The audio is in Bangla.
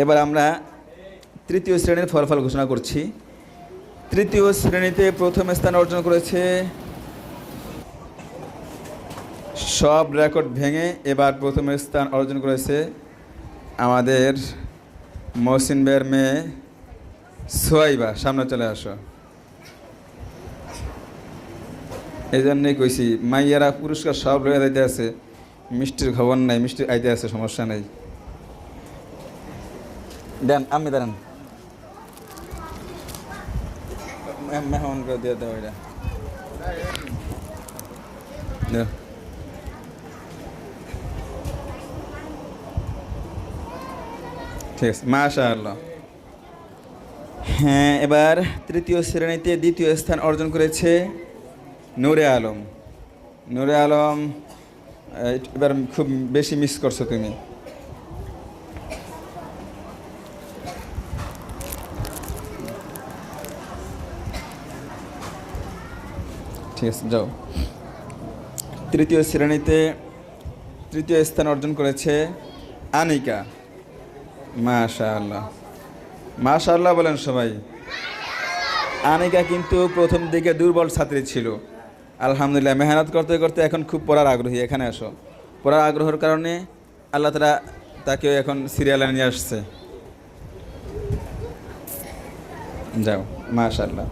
এবার আমরা তৃতীয় শ্রেণির ফলাফল ঘোষণা করছি। তৃতীয় শ্রেণীতে প্রথম স্থান অর্জন করেছে সব রেকর্ড ভেঙে এবার প্রথম স্থান অর্জন করেছে আমাদের মহসিন বের মেয়ে সোয়াইবা সামনে চলে আসো। এই জন্যই কইছি, মাইয়ারা পুরস্কার সব লয়ে যাইতে আছে, মিষ্টির খবর নাই মিষ্টি আইতে আছে, সমস্যা নেই। দেন আমি দাঁড়ান। মেহমান করে দিয়ে দাও এটা। ঠিক আছে মাশা আল্লাহ হ্যাঁ এবার তৃতীয় শ্রেণীতে দ্বিতীয় স্থান অর্জন করেছে নূরে আলম। নূরে আলম এবার খুব বেশি মিস করছ তুমি। ঠিক আছে যাও। তৃতীয় শ্রেণীতে তৃতীয় স্থান অর্জন করেছে আনিকা। মাশা আল্লাহ মাশা আল্লাহ বলেন সবাই। আনিকা কিন্তু প্রথম দিকে দুর্বল ছাত্রী ছিল। আলহামদুলিল্লাহ, মেহনত করতে করতে এখন খুব পড়ার আগ্রহী। এখানে আসো। পড়ার আগ্রহের কারণে আল্লাহ তারা তাকে এখন সিরিয়ালে নিয়ে আসছে। যাও মাশাল্লাহ